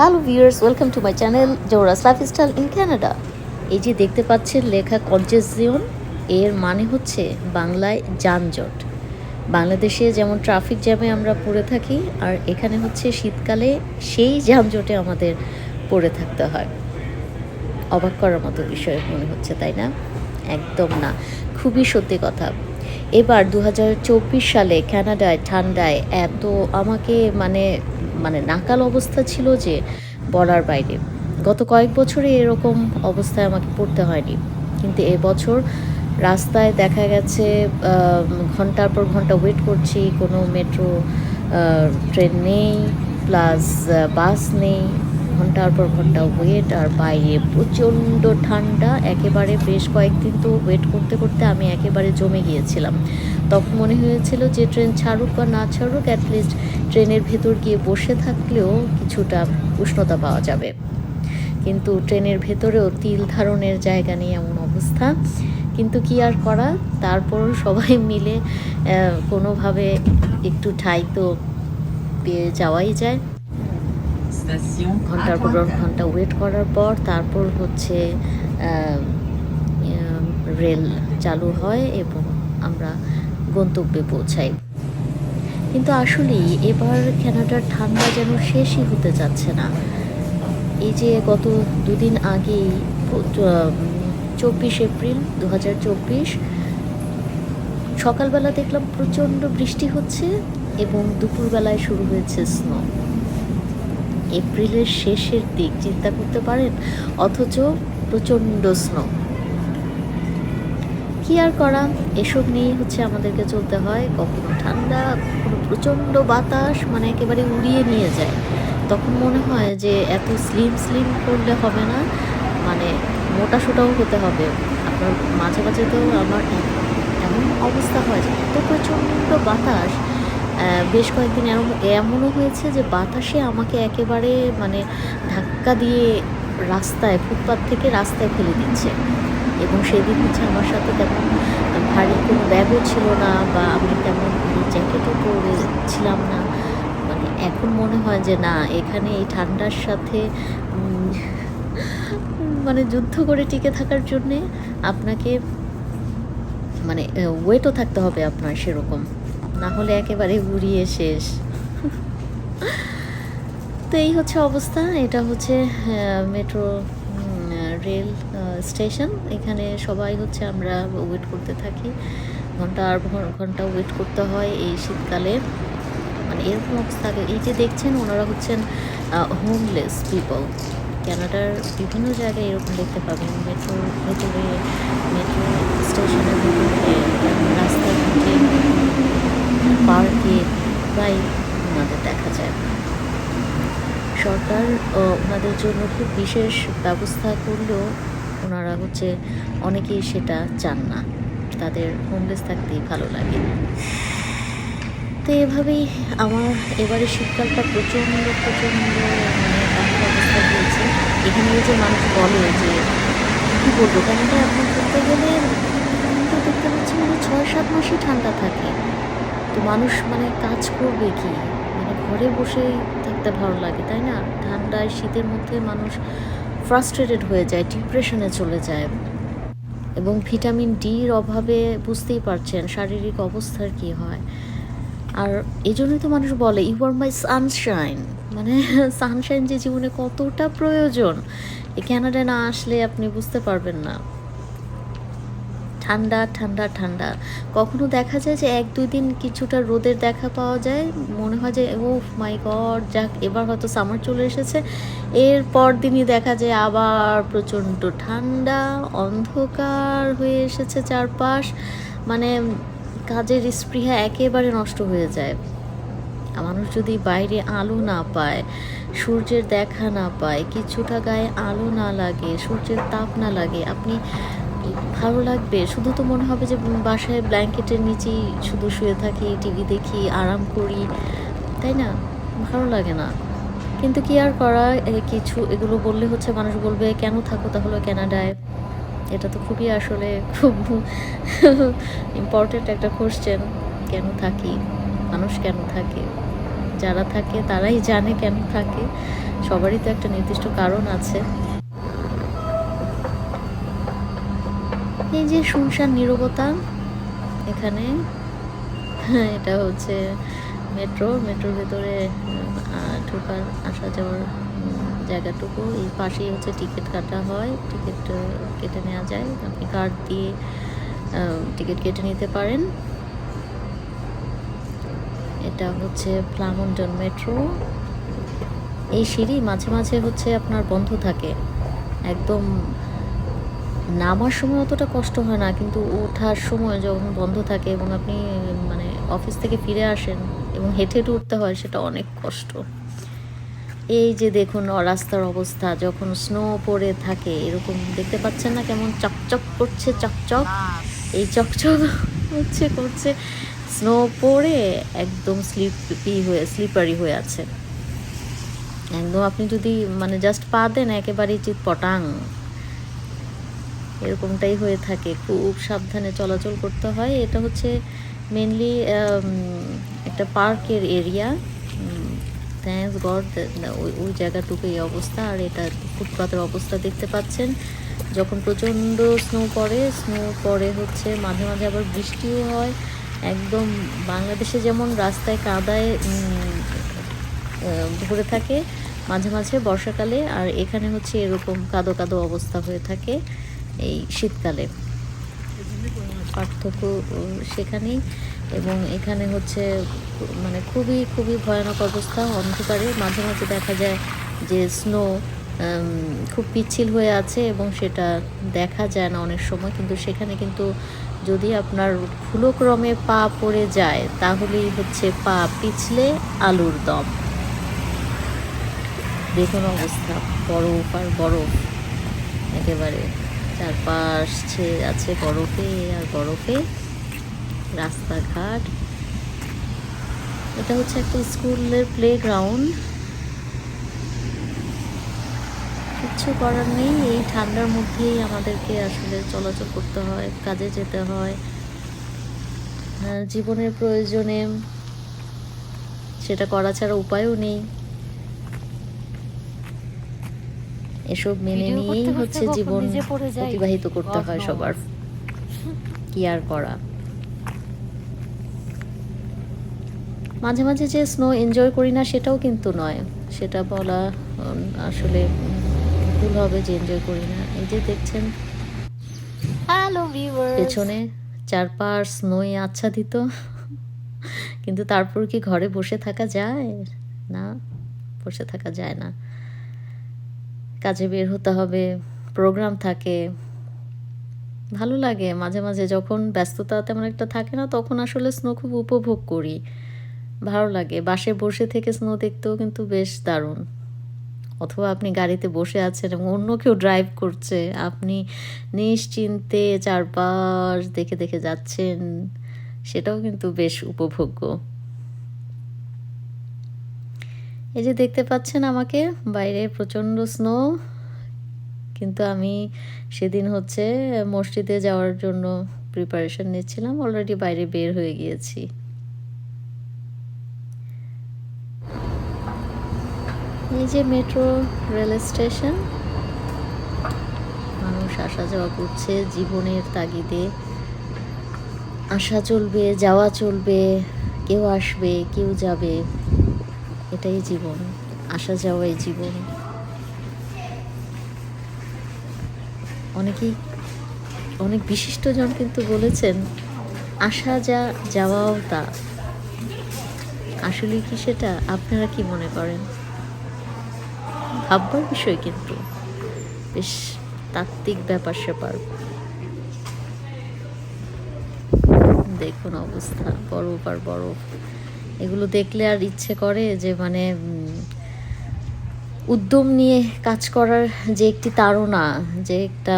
Hello viewers welcome to my channel জোরাস lifestyle in Canada এই যে দেখতে পাচ্ছেন লেখা কনজেসিয়ন এর মানে হচ্ছে বাংলায় যানজট। বাংলাদেশে যেমন ট্রাফিক জ্যামে আমরা পড়ে থাকি, আর এখানে হচ্ছে শীতকালে সেই যানজটে আমাদের পড়ে থাকতে হয়। অবাক করার মতো বিষয় মনে হচ্ছে, তাই না? একদম না। খুবই সত্যি কথা। এবার দু হাজার চব্বিশ সালে কানাডায় ঠান্ডায় এত আমাকে মানে মানে নাকাল অবস্থা ছিল যে বলার বাইরে। গত কয়েক বছরে এরকম অবস্থায় আমাকে পড়তে হয়নি। কিন্তু এবছর রাস্তায় দেখা গেছে ঘণ্টার পর ঘণ্টা ওয়েট করছি, কোনো মেট্রো ট্রেন নেই প্লাস বাস নেই ঘণ্টার পর ঘণ্টা ওয়েট আর বাইরে প্রচণ্ড ঠান্ডা, একেবারে বেশ কয়েকদিন তো ওয়েট করতে করতে আমি একেবারে জমে গিয়েছিলাম। তখন মনে হয়েছিল যে ট্রেন ছাড়ুক বা না ছাড়ুক অ্যাটলিস্ট ট্রেনের ভেতর গিয়ে বসে থাকলেও কিছুটা উষ্ণতা পাওয়া যাবে। কিন্তু ট্রেনের ভেতরেও তিল ধারণের জায়গা নেই এমন অবস্থা। কিন্তু কি আর করা? তারপর সবাই মিলে কোনোভাবে একটু ঠাই তো পেয়ে যাওয়াই যায়। ঘণ্টার পর ঘণ্টা ওয়েট করার পর তারপর হচ্ছে রেল চালু হয় এবং আমরা গন্তব্যে পৌঁছাই। কিন্তু আসলেই এবার কানাডার ঠান্ডা যেন শেষই হতে যাচ্ছে না। এই যে গত দুদিন আগেই চব্বিশ এপ্রিল দু হাজার চব্বিশ, সকালবেলা দেখলাম প্রচণ্ড বৃষ্টি হচ্ছে এবং দুপুরবেলায় শুরু হয়েছে স্নো এপ্রিলের শেষের দিক, চিন্তা করতে পারেন? অথচ প্রচণ্ড স্নো কি আর করা? এসব নিয়েই হচ্ছে আমাদেরকে চলতে হয়। কখনো ঠান্ডা, কখনো প্রচণ্ড বাতাস মানে একেবারে উড়িয়ে নিয়ে যায়। তখন মনে হয় যে এত স্লিম স্লিম করলে হবে না। মানে মোটা সোটাও হতে হবে। আপনার মাঝে মাঝে তো আমার এমন অবস্থা হয় যে এত প্রচণ্ড বাতাস বেশ কয়েকদিন এমন এমনও হয়েছে যে বাতাসে আমাকে একেবারে মানে ধাক্কা দিয়ে রাস্তায় ফুটপাথ থেকে রাস্তায় ফেলে দিচ্ছে। এবং সেদিন হচ্ছে আমার সাথে তেমন ভারী কোনো ব্যাগও ছিল না বা আমি তেমন জ্যাকেটও পরেছিলাম না। মানে এখন মনে হয় যে না, এখানে এই ঠান্ডার সাথে মানে যুদ্ধ করে টিকে থাকার জন্যে আপনাকে মানে ওয়েটও থাকতে হবে আপনার সেরকম। না হলে একেবারে উড়িয়ে শেষ। তো এই হচ্ছে অবস্থা। এটা হচ্ছে মেট্রো রেল স্টেশন এখানে সবাই হচ্ছে আমরা ওয়েট করতে থাকি। ঘণ্টা আর ঘণ্টা ওয়েট করতে হয় এই শীতকালে। মানে এরকম অবস্থা। এই যে দেখছেন, ওনারা হচ্ছেন হোমলেস পিপল কানাডার বিভিন্ন জায়গায় এরকম দেখতে পাবেন। মেট্রোর ভেতরে মেট্রো স্টেশনের ভেতরে রাস্তার ঘাটে পার্কে প্রায় ওনাদের দেখা যায় সরকার ওনাদের জন্য খুব বিশেষ ব্যবস্থা করলেও ওনারা হচ্ছে অনেকেই সেটা চান না। তাদের হোমলেস থাকতেই ভালো লাগে। তো এভাবেই আমার এবারে শীতকালটা প্রচণ্ড প্রচণ্ড মানে খারাপ অবস্থা হয়েছে। এখানে যে মানুষ বলে যে, কী বলব? কানাডা এখন করতে গেলে তো দেখতে পাচ্ছি মানে ছয় সাত মাসই ঠান্ডা থাকে। তো মানুষ মানে কাজ করবে কি? মানে ঘরে বসেই থাকতে ভালো লাগে, তাই না? ঠান্ডায়, শীতের মধ্যে মানুষ ফ্রাস্ট্রেটেড হয়ে যায় ডিপ্রেশনে চলে যায়। এবং ভিটামিন ডির অভাবে বুঝতেই পারছেন শারীরিক অবস্থার কি হয়। আর এই জন্যই তো মানুষ বলে ইউ আর মাই সানশাইন মানে সানশাইন যে জীবনে কতটা প্রয়োজন এই ক্যানাডায় না আসলে আপনি বুঝতে পারবেন না। ঠান্ডা ঠান্ডা ঠান্ডা। কখনো দেখা যায় যে এক, দুই দিন কিছুটা রোদের দেখা পাওয়া যায়। মনে হয় যে ও মাই গড, যাক, এবার হয়তো সামার চলে এসেছে। এর পর দিনই দেখা যায় আবার প্রচণ্ড ঠান্ডা, অন্ধকার হয়ে এসেছে চারপাশ। মানে কাজের স্পৃহা একেবারে নষ্ট হয়ে যায়। মানুষ যদি বাইরে আলো না পায়, সূর্যের দেখা না পায়, কিছুটা গায়ে আলো না লাগে, সূর্যের তাপ না লাগে, আপনি ভালো লাগবে। শুধু তো মনে হবে যে বাসায় ব্ল্যাঙ্কেটের নিচেই শুধু শুয়ে থাকি, টিভি দেখি, আরাম করি, তাই না? ভালো লাগে না। কিন্তু কি আর করা কিছু, এগুলো বললে হচ্ছে মানুষ বলবে, কেন থাকো তাহলে কানাডায়? এটা তো খুবই আসলে খুব ইম্পর্টেন্ট একটা কোশ্চেন কেন থাকি? মানুষ কেন থাকে? যারা থাকে তারাই জানে কেন থাকে। সবারই তো একটা নির্দিষ্ট কারণ আছে। এই যে শুনশান নীরবতা, এখানে, এটা হচ্ছে মেট্রো, মেট্রোর ভেতরে ঢোকার আসা যাওয়ার জায়গাটুকু। এই পাশেই হচ্ছে টিকিট কাটা হয়, টিকিট কেটে নেওয়া যায়। আপনি কার্ড দিয়ে টিকিট কেটে নিতে পারেন। এটা হচ্ছে প্লামন্টন মেট্রো। এই সিঁড়ি মাঝে মাঝে হচ্ছে আপনার বন্ধ থাকে। একদম নামার সময় অতটা কষ্ট হয় না, কিন্তু ওঠার সময় যখন বন্ধ থাকে এবং আপনি মানে অফিস থেকে ফিরে আসেন এবং হেঁটে হেঁটে উঠতে হয়, সেটা অনেক কষ্ট। এই যে দেখুন অ- রাস্তার অবস্থা, যখন স্নো পড়ে থাকে, এরকম দেখতে পাচ্ছেন না কেমন চকচক করছে, চকচক? এই চকচক হচ্ছে, করছে স্নো পড়ে একদম স্লিপি হয়ে স্লিপারি হয়ে আছে। একদম আপনি যদি মানে জাস্ট পা দেন, একেবারেই চিৎ পটাং। এরকমটাই হয়ে থাকে। খুব সাবধানে চলাচল করতে হয়। এটা হচ্ছে মেনলি একটা পার্কের এরিয়া থ্যাংকস গড ওই জায়গাটুকু এই অবস্থা। আর এটা ফুটপাতের অবস্থা দেখতে পাচ্ছেন। যখন প্রচণ্ড স্নো পড়ে স্নো পড়ে হচ্ছে মাঝে মাঝে আবার বৃষ্টিও হয়। একদম বাংলাদেশে যেমন রাস্তায় কাদায় ভরে থাকে, মাঝে মাঝে বর্ষাকালে। আর এখানে হচ্ছে এরকম কাদো কাদো অবস্থা হয়ে থাকে। এই শীতকালে। পার্থক্য সেখানেই। এবং এখানে হচ্ছে মানে খুবই খুবই ভয়ানক অবস্থা অন্ধকারে। মাঝে মাঝে দেখা যায় যে স্নো খুব পিচ্ছিল হয়ে আছে এবং সেটা দেখা যায় না অনেক সময়। কিন্তু সেখানে কিন্তু যদি আপনার ভুলক্রমে পা পড়ে যায়, তাহলেই হচ্ছে পা পিছলে আলুর দম। দেখুন অবস্থা, বরফ আর বরফ, একেবারে। চারপাশ আছে বরফে আর বরফে রাস্তাঘাট। এটা হচ্ছে একটা স্কুলের প্লে গ্রাউন্ড কিচ্ছু করার নেই, এই ঠান্ডার মধ্যেই আমাদেরকে আসলে চলাচল করতে হয়, কাজে যেতে হয়। জীবনের প্রয়োজনে সেটা করা ছাড়া উপায়ও নেই। এসব মেনে নিয়েই হচ্ছে জীবন অতিবাহিত করতে হয় সবার। কি আর করা? মাঝে মাঝে যে স্নো এনজয় করি না সেটাও কিন্তু নয়। সেটা বলা আসলে ভুল হবে যে এনজয় করি না। এই যে দেখছেন হ্যালো পেছনে চারপাশ স্নোয়ে আচ্ছাদিত। কিন্তু তারপর কি ঘরে বসে থাকা যায়? না বসে থাকা যায় না। কাজে বের হতে হবে প্রোগ্রাম থাকে। ভালো লাগে, মাঝে মাঝে যখন ব্যস্ততা তেমন একটা থাকে না, তখন আসলে স্নো খুব উপভোগ করি। ভালো লাগে বাসে বসে থেকে স্নো দেখতেও কিন্তু বেশ দারুণ। অথবা আপনি গাড়িতে বসে আছেন এবং অন্য কেউ ড্রাইভ করছে, আপনি নিশ্চিন্তে চারপাশ দেখে দেখে যাচ্ছেন, সেটাও কিন্তু বেশ উপভোগ্য। এই যে দেখতে পাচ্ছেন আমাকে, বাইরে প্রচণ্ড স্নো কিন্তু আমি সেদিন হচ্ছে মসজিদে যাওয়ার জন্য প্রিপারেশন নিচ্ছিলাম অলরেডি বাইরে বের হয়ে গিয়েছি। এই যে মেট্রো রেল স্টেশন মানুষ আসা যাওয়া করছে, জীবনের তাগিদে। আসা চলবে, যাওয়া চলবে, কেউ আসবে, কেউ যাবে। এটাই জীবন, আসা যাওয়াই জীবন। অনেকেই, অনেক বিশিষ্টজন কিন্তু বলেছেন, আসা যা, যাওয়াও তা। আসলে কি সেটা? আপনারা কি মনে করেন? ভাববার বিষয় কিন্তু। বেশ তাত্ত্বিক ব্যাপার স্যাপার। দেখুন অবস্থা, বরফ আর বরফ। এগুলো দেখলে আর ইচ্ছে করে যে মানে উদ্যম নিয়ে কাজ করার যে একটি তাড়না, যে একটা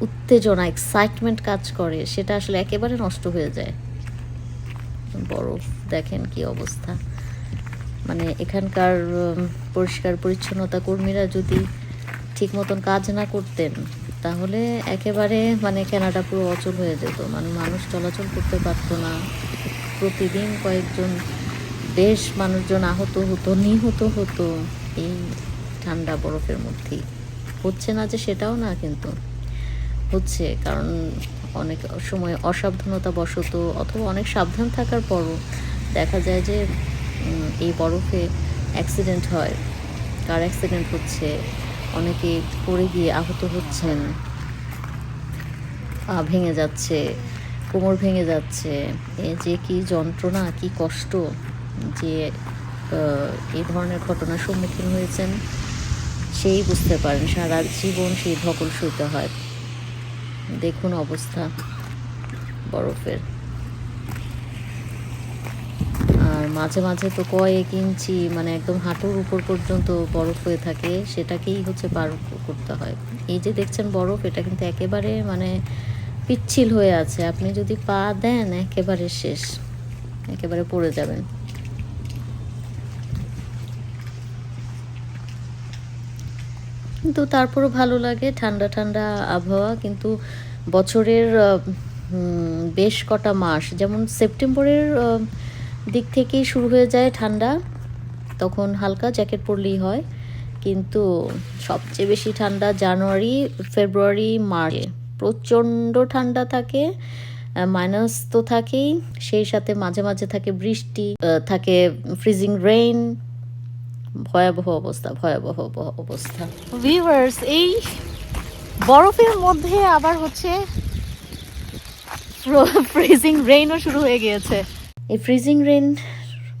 উত্তেজনা এক্সাইটমেন্ট কাজ করে, সেটা আসলে একেবারে নষ্ট হয়ে যায়। বরফ, দেখেন কি অবস্থা। মানে এখানকার পরিষ্কার পরিচ্ছন্নতা কর্মীরা যদি ঠিক মতন কাজ না করতেন, তাহলে একেবারে মানে কেনাটা পুরো অচল হয়ে যেত। মানে মানুষ চলাচল করতে পারতো না। প্রতিদিন কয়েকজন বেশ মানুষজন আহত হতো, নিহত হতো এই ঠান্ডা বরফের মধ্যেই। হচ্ছে না যে সেটাও না কিন্তু হচ্ছে, কারণ অনেক সময় অসাবধানতা বশত অথবা অনেক সাবধান থাকার পরও দেখা যায় যে এই বরফে অ্যাক্সিডেন্ট হয়। কার অ্যাক্সিডেন্ট হচ্ছে? অনেকে পড়ে গিয়ে আহত হচ্ছেন, পা ভেঙে যাচ্ছে, কোমর ভেঙে যাচ্ছে। এ যে কি যন্ত্রণা, কি কষ্ট। যে এই ধরনের ঘটনার সম্মুখীন হয়েছেন, সেই বুঝতে পারেন, সারা জীবন সেই ধকল সইতে হয়। দেখুন অবস্থা বরফের। আর মাঝে মাঝে তো কয়েক ইঞ্চি মানে একদম হাঁটুর উপর পর্যন্ত বরফ হয়ে থাকে, সেটাকেই হচ্ছে পার করতে হয়। এই যে দেখছেন বরফ, এটা কিন্তু একেবারে মানে পিচ্ছিল হয়ে আছে। আপনি যদি পা দেন, একেবারে শেষ, একেবারে পড়ে যাবেন। কিন্তু তারপরও ভালো লাগে, ঠান্ডা ঠান্ডা আবহাওয়া। কিন্তু বছরের বেশ কটা মাস, যেমন সেপ্টেম্বরের দিক থেকেই শুরু হয়ে যায় ঠান্ডা, তখন হালকা জ্যাকেট পরলেই হয়। কিন্তু সবচেয়ে বেশি ঠান্ডা জানুয়ারি, ফেব্রুয়ারি, মার্চে। প্রচণ্ড ঠান্ডা থাকে মাইনাস তো থাকেই, সেই সাথে মাঝে মাঝে থাকে বৃষ্টি থাকে ফ্রিজিং রেইন ভয়াবহ অবস্থা ভয়াবহ অবস্থা। ভিউয়ার্স এই বরফের মধ্যে আবার হচ্ছে ফ্রিজিং রেইনও শুরু হয়ে গিয়েছে। এই ফ্রিজিং রেইন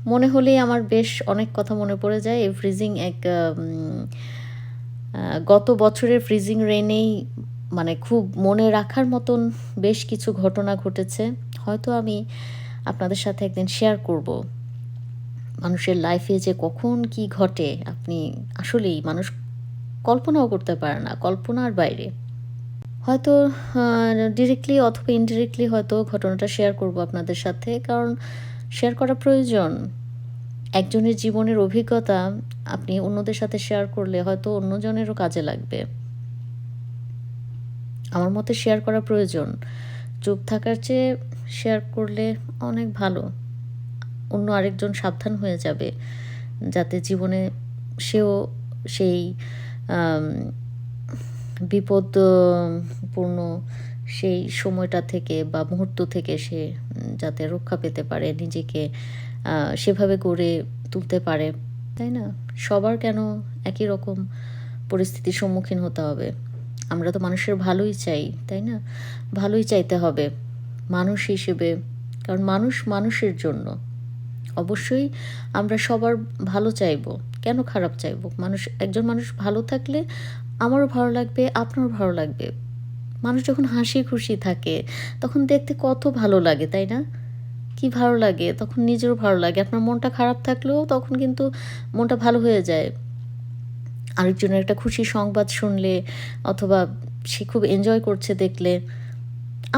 মনে হলেই আমার বেশ অনেক কথা মনে পড়ে যায়। এই ফ্রিজিং এক গত বছরের ফ্রিজিং রেনেই মানে খুব মনে রাখার মতন বেশ কিছু ঘটনা ঘটেছে। হয়তো আমি আপনাদের সাথে একদিন শেয়ার করব। মানুষের লাইফে যে কখন কি ঘটে, আপনি আসলেই মানুষ কল্পনাও করতে পারে না, কল্পনার বাইরে। হয়তো ডিরেক্টলি অথবা ইনডিরেক্টলি হয়তো ঘটনাটা শেয়ার করব আপনাদের সাথে, কারণ শেয়ার করা প্রয়োজন। একজনের জীবনের অভিজ্ঞতা আপনি অন্যদের সাথে শেয়ার করলে হয়তো অন্যজনেরও কাজে লাগবে। আমার মতে শেয়ার করা প্রয়োজন। চুপ থাকার চেয়ে শেয়ার করলে অনেক ভালো। অন্য আরেকজন সাবধান হয়ে যাবে, যাতে জীবনে সেও সেই বিপদপূর্ণ সেই সময়টা থেকে বা মুহূর্ত থেকে সে যাতে রক্ষা পেতে পারে, নিজেকে সেভাবে গড়ে তুলতে পারে, তাই না? সবার কেন একই রকম পরিস্থিতির সম্মুখীন হতে হবে? আমরা তো মানুষের ভালোই চাই, তাই না? ভালোই চাইতে হবে মানুষ হিসেবে, কারণ মানুষ মানুষের জন্য। অবশ্যই আমরা সবার ভালো চাইব। কেন খারাপ চাইব? মানুষ, একজন মানুষ ভালো থাকলে আমারও ভালো লাগবে, আপনারও ভালো লাগবে। মানুষ যখন হাসি খুশি থাকে, তখন দেখতে কত ভালো লাগে, তাই না? কি ভালো লাগে? তখন নিজেরও ভালো লাগে। আপনার মনটা খারাপ থাকলেও তখন কিন্তু মনটা ভালো হয়ে যায়। আরেকজনের একটা খুশি সংবাদ শুনলে অথবা সে খুব এনজয় করছে দেখলে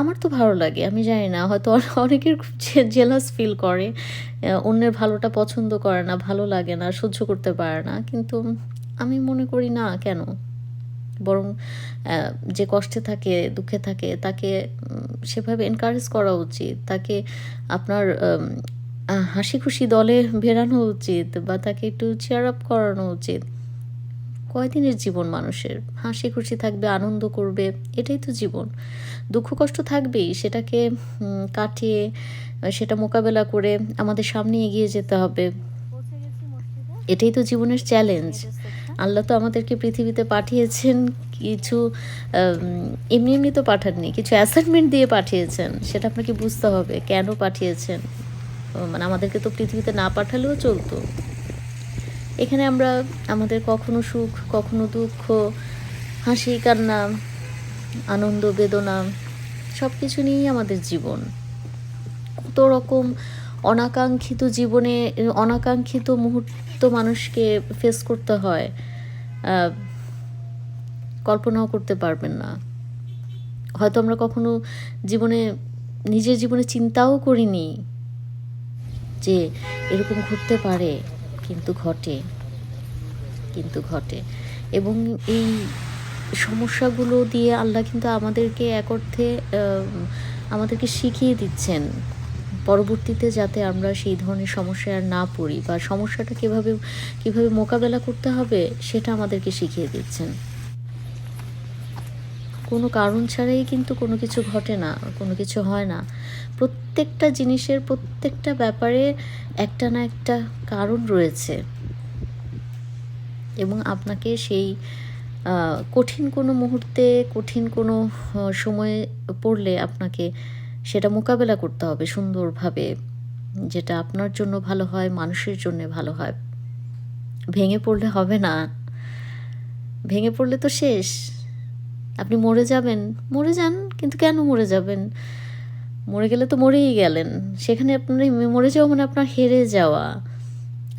আমার তো ভালো লাগে, আমি জানি না, হয়তো অনেকের জেলাস ফিল করে অন্যের ভালোটা পছন্দ করে না, ভালো লাগে না, সহ্য করতে পারে না, কিন্তু আমি মনে করি না কেন? বরং যে কষ্টে থাকে, দুঃখে থাকে, তাকে সেভাবে এনকারেজ করা উচিত, তাকে আপনার হাসি খুশি দলে বেরানো উচিত, বা তাকে একটু চেয়ার আপ করানো উচিত। কয়দিনের জীবন মানুষের? হাসি খুশি থাকবে, আনন্দ করবে, এটাই তো জীবন। দুঃখ কষ্ট থাকবেই, সেটাকে কাটিয়ে, সেটা মোকাবেলা করে আমাদের সামনে এগিয়ে যেতে হবে। এটাই তো জীবনের চ্যালেঞ্জ আল্লাহ তো আমাদেরকে পৃথিবীতে পাঠিয়েছেন, কিছু এমনি এমনি তো পাঠাননি, কিছু অ্যাসাইনমেন্ট দিয়ে পাঠিয়েছেন, সেটা আপনাকে বুঝতে হবে, কেন পাঠিয়েছেন? মানে আমাদেরকে তো পৃথিবীতে না পাঠালেও চলতো। এখানে আমরা আমাদের কখনো সুখ, কখনো দুঃখ, হাসি, কান্না, আনন্দ, বেদনা সব কিছু নিয়েই আমাদের জীবন। কত রকম অনাকাঙ্ক্ষিত জীবনে, অনাকাঙ্ক্ষিত মুহূর্ত মানুষকে ফেস করতে হয় কল্পনাও করতে পারবেন না। হয়তো আমরা কখনো জীবনে, নিজের জীবনে চিন্তাও করিনি যে এরকম ঘটতে পারে। কিন্তু ঘটে কিন্তু ঘটে। এবং এই সমস্যাগুলো দিয়ে আল্লাহ কিন্তু আমাদেরকে এক অর্থে আমাদেরকে শিখিয়ে দিচ্ছেন। পরবর্তীতে যাতে আমরা সেই ধরনের সমস্যায় আর না পড়ি বা সমস্যাটা কীভাবে কীভাবে মোকাবেলা করতে হবে সেটা আমাদেরকে শিখিয়ে দিচ্ছেন। কোনো কারণ ছাড়াই কিন্তু কোনো কিছু ঘটে না, কোনো কিছু হয় না। প্রত্যেকটা জিনিসের প্রত্যেকটা ব্যাপারে একটা না একটা কারণ রয়েছে। এবং আপনাকে সেই কঠিন কোনো মুহূর্তে, কঠিন কোনো সময়ে পড়লে আপনাকে সেটা মোকাবেলা করতে হবে সুন্দরভাবে, যেটা আপনার জন্য ভালো হয়, মানুষের জন্য ভালো হয়। ভেঙে পড়লে হবে না। ভেঙে পড়লে তো শেষ। আপনি মরে যাবেন। মরে যান, কিন্তু কেন মরে যাবেন? মরে গেলে তো মরেই গেলেন। সেখানে আপনি মরে যাওয়া মানে আপনার হেরে যাওয়া।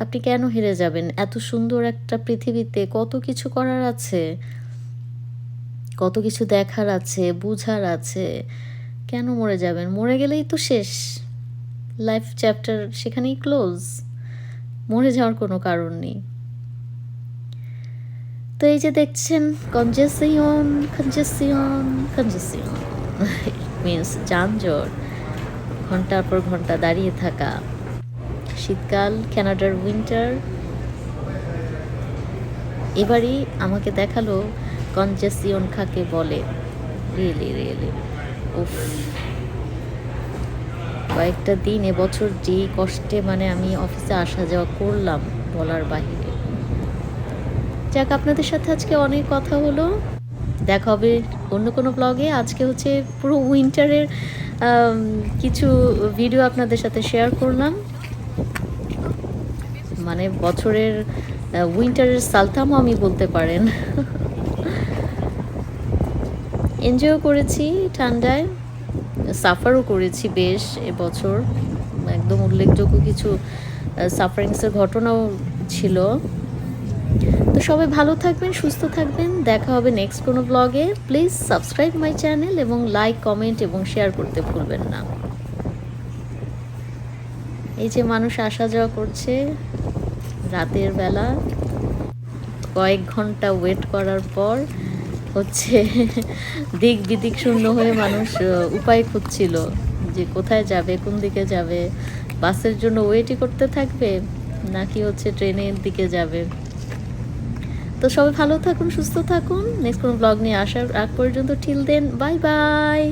আপনি কেন হেরে যাবেন? এত সুন্দর একটা পৃথিবীতে কত কিছু করার আছে। কত কিছু দেখার আছে, বুঝার আছে। কেন মরে যাবেন? মরে গেলেই তো শেষ। লাইফ চ্যাপ্টার সেখানেই ক্লোজ মরে যাওয়ার কোনো কারণ নেই। তো এই যে দেখছেন কনজেসিয়ন কনজেসিয়ন কনজেসিয়ন মিনস যানজট, ঘণ্টার পর ঘণ্টা দাঁড়িয়ে থাকা। শীতকাল ক্যানাডার উইন্টার এবারই আমাকে দেখাল কনজেসিয়ন খাকে বলে। রিয়েলি রিয়েলি উফ। কয়েকটা দিন, এবছর যে কষ্টে মানে আমি অফিসে আসা যাওয়া করলাম বলার বাহিরে। যাক, আপনাদের সাথে আজকে অনেক কথা হলো। দেখা হবে অন্য কোনো ব্লগে আজকে হচ্ছে পুরো উইন্টারের কিছু ভিডিও আপনাদের সাথে শেয়ার করলাম। মানে বছরের উইন্টারের সালতামও আমি বলতে পারেন। এনজয়ও করেছি ঠান্ডায় সাফারও করেছি বেশ এবছর। একদম উল্লেখযোগ্য কিছু সাফারিংসের ঘটনাও ছিল। সবাই ভালো থাকবেন, সুস্থ থাকবেন। দেখা হবে নেক্সট কোনো ব্লগে প্লিজ সাবস্ক্রাইব মাই চ্যানেল এবং লাইক কমেন্ট এবং শেয়ার করতে ভুলবেন না। এই যে মানুষ আসা যাওয়া করছে রাতের বেলা। কয়েক ঘণ্টা ওয়েট করার পর হচ্ছে দিক বিদিক শূন্য হয়ে মানুষ উপায় খুঁজছিল যে কোথায় যাবে, কোন দিকে যাবে। বাসের জন্য ওয়েটই করতে থাকবে নাকি হচ্ছে ট্রেনের দিকে যাবে। তো সবাই ভালো থাকুন, সুস্থ থাকুন। নেক্সট কোনো ব্লগ নিয়ে আসার আগ পর্যন্ত ঠিল দেন বাই বাই